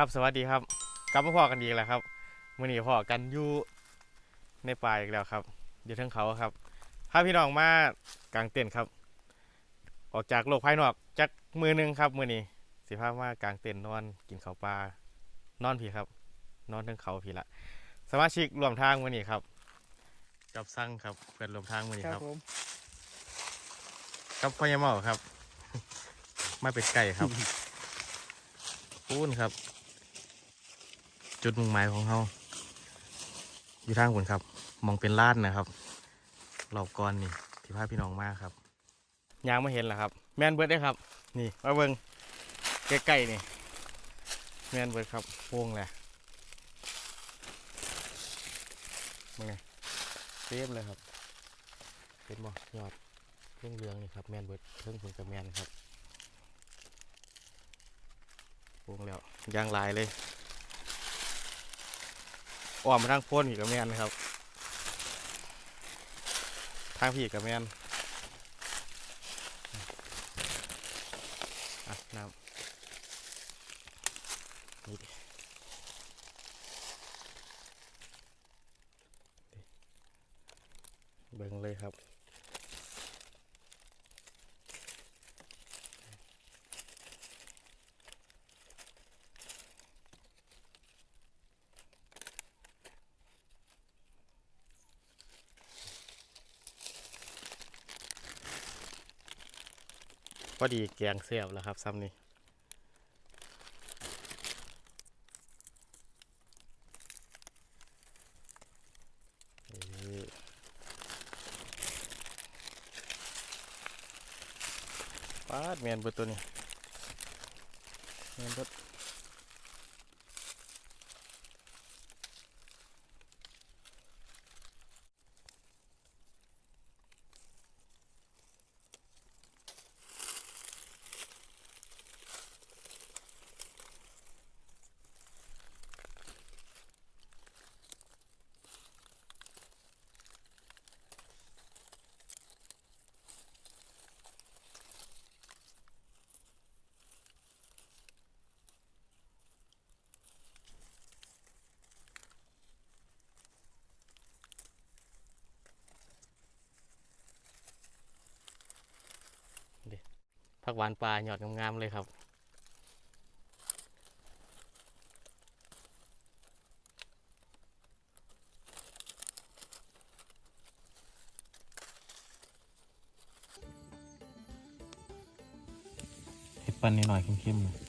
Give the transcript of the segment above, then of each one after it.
ครับสวัสดีครับ กลับมาพอกันอีกแล้วครับมื่อนี้พอกันอยู่ในป่าอีกแล้วครับอยู่เทั้งเขาครับพาพี่น้องมากางเต็นท์ครับ ออกจากโลกภายนอกจากมือหนึงครับมื่อนี้สิพามากางเต็นท์นอนกินข้าวปลานอนพี่ครับ นอนเทั้งเขาพี่ละสมาชิกรวมทางมื่อนี้ครับ กับสั่งครับเพื่อนรวมทางมื่อนี้คครัรับบผมกับพ่อยายเมาครับ มาเป็ดไก่ครับพูนครับ จุดมุ่งหมายของเขาอยู่ทางคุณครับ มองเป็นลานนะครับรอบก่อนนี่ที่พาพี่น้องมากครับยางไม่เห็นหรอครับ แมนเบิร์ดได้ครับ นี่มาเบิงใกล้ๆนี่แมนเบิร์ดครับพวงแหละมึงไงเต็มเลยครับเป็นบ่ยอดเรื่องเรืองนี่ครับแมนเบิร์ดเพิ่งพึ่งกับแมนครับวงแล้วยางลายเลย อ้อมมาทางพ้นอีกกับแมนนะครับ ทางพี่กับแมนอะน้ำนี่เบิ่งเลยครับ พอดีแกงเสียบแล้วครับซ้ำนี้ปาดแมนเบิดตัวนี้แมนเบิด ผักหวานปลาหยอดงามๆเลยครับ เห็ดปันนิดหน่อยเข้มๆมา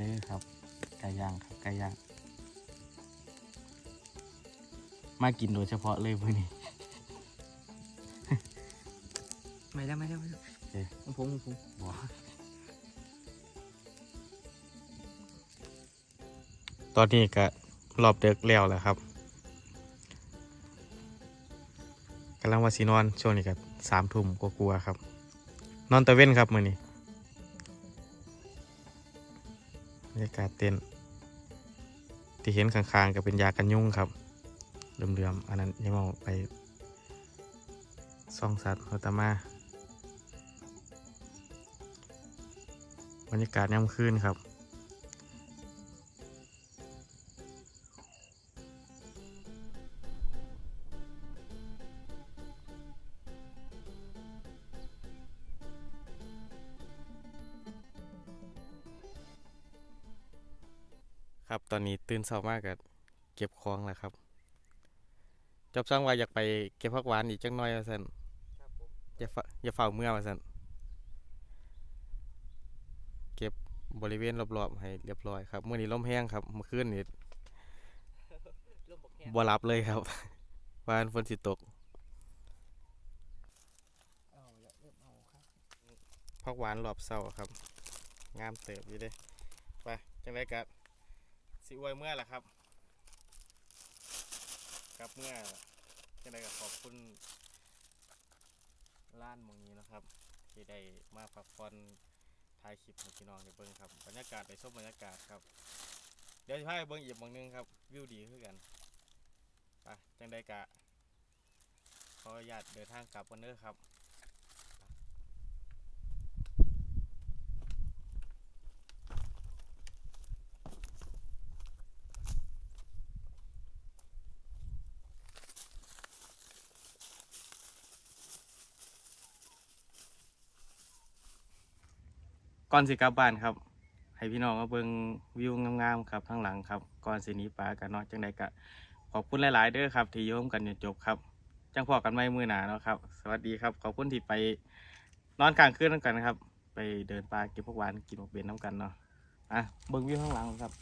เด้อครับไก่ย่างครับไก่ย่างมากินโดยเฉพาะเลยพวกนี้ไม่ได้ไม่ได้ไม่ได้เอ๊ะของผมของผมบ่ตอนนี้ก็รอบเด็กแล้วแหละครับกำลังว่าสีนอนช่วงนี้ก็สามทุ่มกลัวาๆครับ นอนตะเว้นครับมือนี้ บรรยากาศเต็นที่เห็นข้างๆก็เป็นยากันยุงครับเดิมๆอันนั้นยังมองไปซ่องสัตว์ฮอตมาบรรยากาศย่ำคืนครับ ครับตอนนี้ตื่นเช้ามากกับเก็บของแล้วครับ จอบสร้างว่าอยากไปเก็บผักหวานอีกจังน้อยว่าสันครับผมอย่าฝาอย่าเฝ้าเมื่อว่าสันเก็บบริเวณรอบๆให้เรียบร้อยครับเมื่อนี้ลมแห้งครับเมื่อคืนนี้ร่มบกแห้งบ่หลับเลยครับวาอันฝนสิตกเอาละเริ่มเอาครับผักหวานรอบเศร้าครับ งามเติบอยู่เด้ไปจังไรกั สิอวยเมื่อล่ะครับกลับเมื่อล่ะจังไดก็ขอบคุณร้านมองนี้นะครับ ที่ได้มาพักผ่อนถ่ายคลิปให้พี่น้องได้เบิ่งครับบรรยากาศได้ชมบรรยากาศครับ เดี๋ยวจะพาไปเบิ่งอีกหมองนึงครับ วิวดีคือกันไปจังได้กะขออนุญาตเดินทางกลับกันเด้อครับ ก่อนสิกลับบ้านครับ ให้พี่น้องมาเบิ่งวิวงามๆครับข้างหลังครับก่อนสิหนีป่ากันเนาะจังใดกะขอบคุณหลาย ๆ เด้อครับ ที่โยมกันจนจบครับ จังพอกันไม่มือหนาเนาะครับ สวัสดีครับขอบคุณที่ไปนอนกลางคืนน้ำกันครับ ไปเดินป่าเก็บพวกหวานกินพวกเบนน้ำกันเนาะอะเบิ่งวิวข้างหลังครับ